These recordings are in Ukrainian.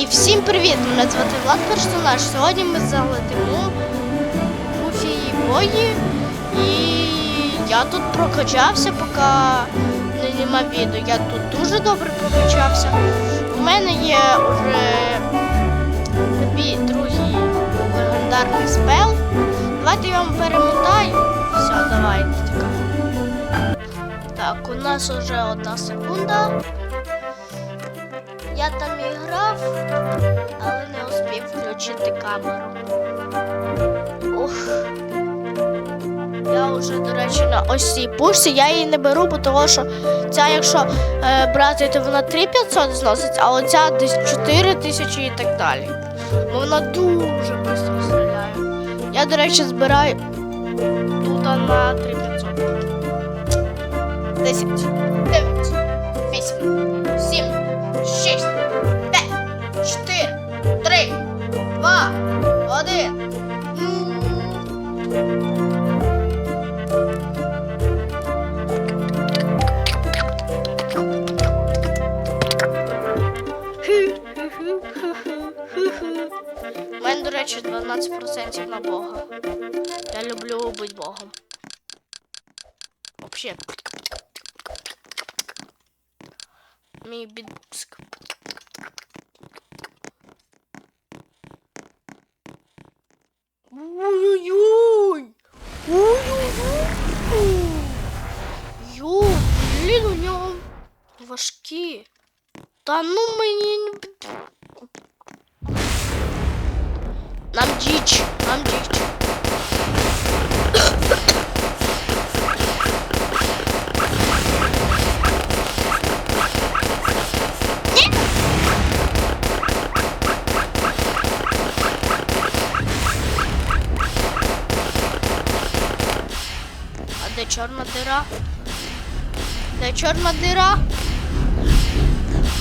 І всім привіт! Мене звати Влад Персонаж. Сьогодні ми залетимо у фії бої. І я тут прокачався, поки не нема відео. Я тут дуже добре прокачався. У мене є вже другий легендарний спел. Давайте я вам перемотаю. Все, давайте. Так, у нас вже одна секунда. Я там грав, але не успів включити камеру. Ох. Я вже, до речі, на ось цій пушці. Я її не беру, бо того, що ця, якщо е, брати, то вона 3500 зносить, а оця десь 4000 і так далі. Бо вона дуже швидко стріляє. Я, до речі, збираю тут на 3500. 10, У мене, до речі, 12% на Бога. Я люблю бути Богом. Вообще. Мій бітбоксик. Та ну мені. Нам діч, нам діч. А де чорна дира? Де чорна дира?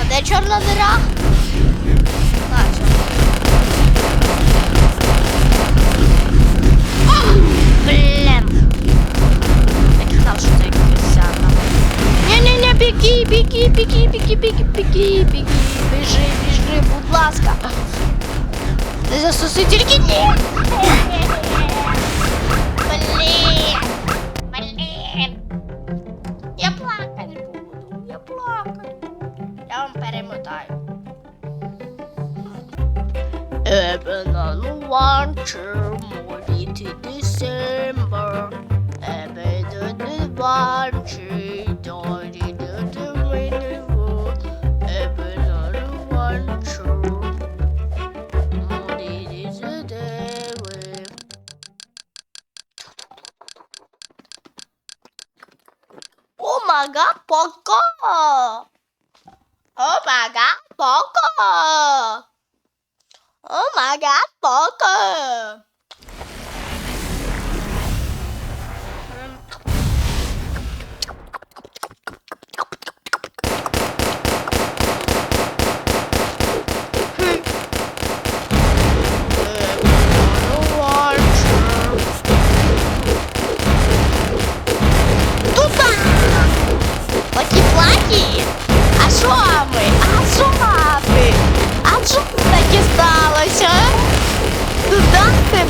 А де чорна дира? А, чорна. Блін. Я казав, що це якийсь. Ні-ні-ні, біги, біги, біги, біги, біги, біги, біги. Біжи, біжи, будь ласка. Не засуси тільки ні. Блін. I've another one term December. I've one only to the renewal. I've another one term only to the. Oh my god, Poco! Oh my god, Poco!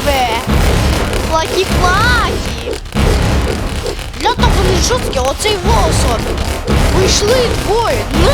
Тебе? Плакі-плакі! Для того не жорсткі, оцей волос Вийшли двоє. Ну!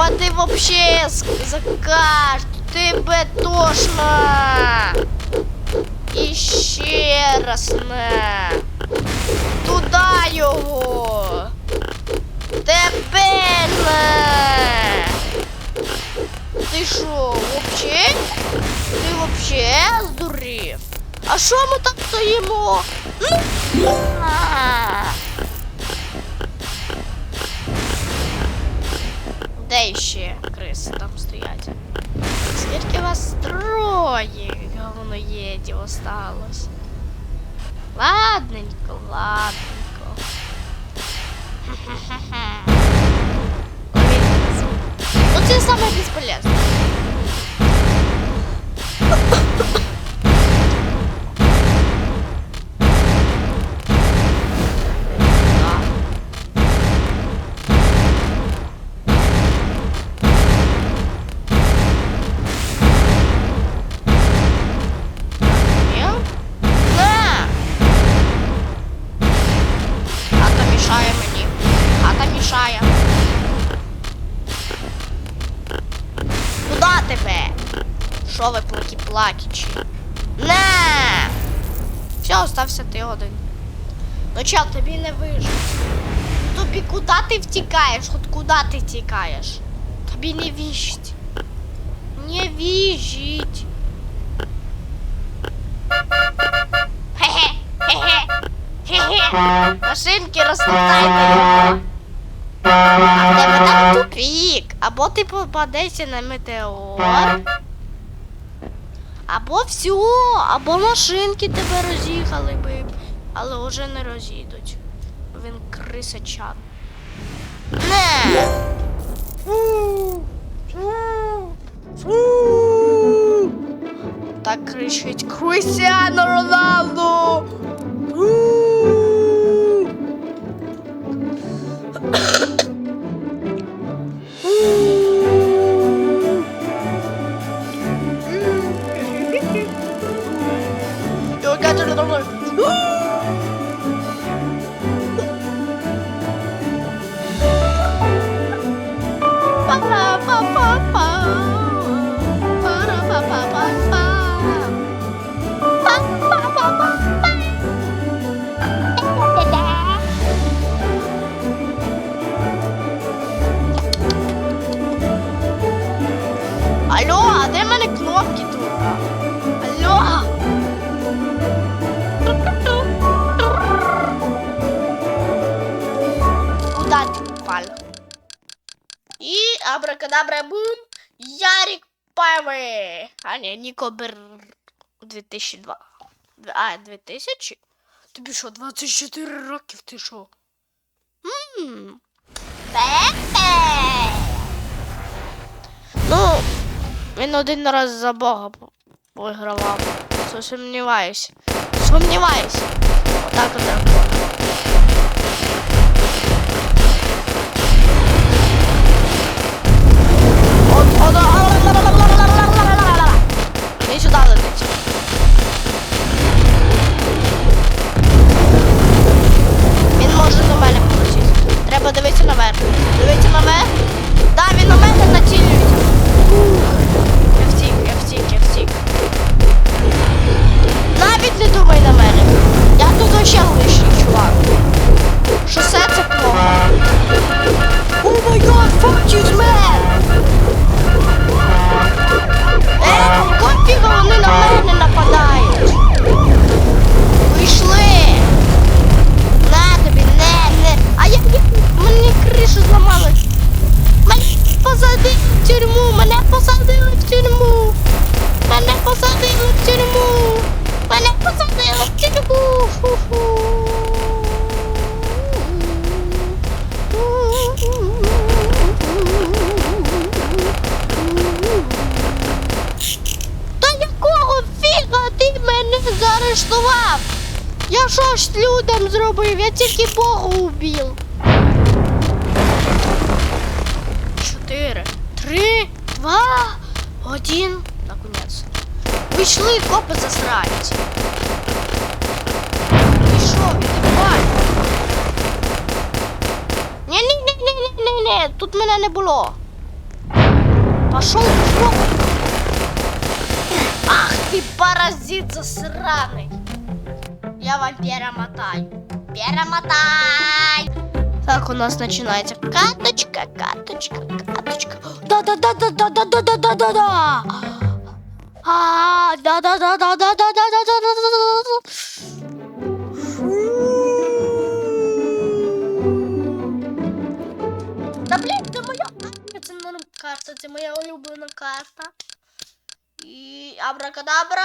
Папа, ты вообще закажешь? Ты тебе тошно. Іще раз не. Туда его Тебе не. Ти що, вообще? Ты вообще сдурив? А шо мы так стоимо? Ну, Говноед, говноеде осталось. Ладно, ладненько. Ха-ха-ха-ха. Вот это самое бесполезное. Що ви плакі плакічі? Не! Все, остався ти один. Ну чел, тобі не вижить. Тобі куди ти втікаєш? От куди ти втікаєш? Тобі не віжить. Не віжить. Хе-хе, хе-хе, хе-хе. Його. А в тебе там тупік. Або ти попадешся на метеор. Або все, або машинки тебе роз'їхали би, але вже не роз'їдуть. Він крисачан. Не. Так кричить Крисіано Роналду. Куда ты? И абракадабра бум. Ярик Паве. А не, Ніко Бер 2002. А, 2000? Тобі що, 24 років, ти що? Ммм. Пепе. Ну, він один раз за Бога вигравав. Це сумніваюсь. Сумніваюсь. Отак от. От, şu dalga geçelim. Я ж людям зробив? Я тільки Бога убив. Чотири, три, два, один. Наконець. Вийшли копи засранці. Пішов, відбивай. Ні, ні, ні, ні, ні, тут мене не було. Пошел, пошел. Ах ты паразит засраный. Я вам перемотаю. Перемотай. Так, у нас начинается каточка, каточка, каточка. Да-да-да-да-да-да-да-да-да-да. А, да, да, блін, це моя це норм карта, це моя улюблена карта. І абракадабра.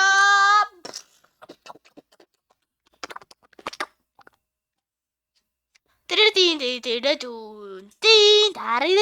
Tun tun tin tarin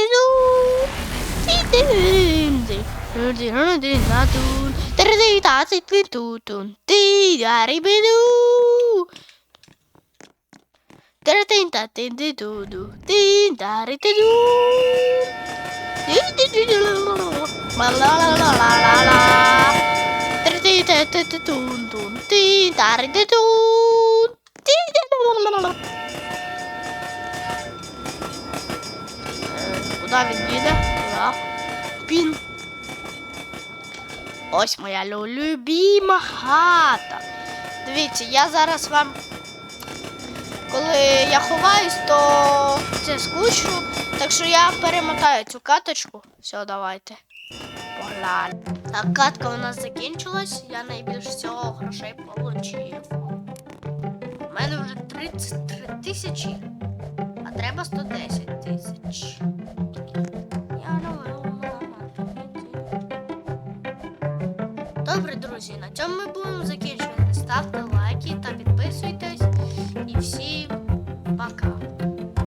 tun tin Куди він їде? Туди. Пін. Ось моя любима хата. Дивіться, я зараз вам. Коли я ховаюсь, то це скучно. Так що я перемотаю цю каточку. Все, давайте. Погнали. Так, катка у нас закінчилась. Я найбільше всього грошей получив. У мене вже 33 тисячі, а треба 110 тисяч.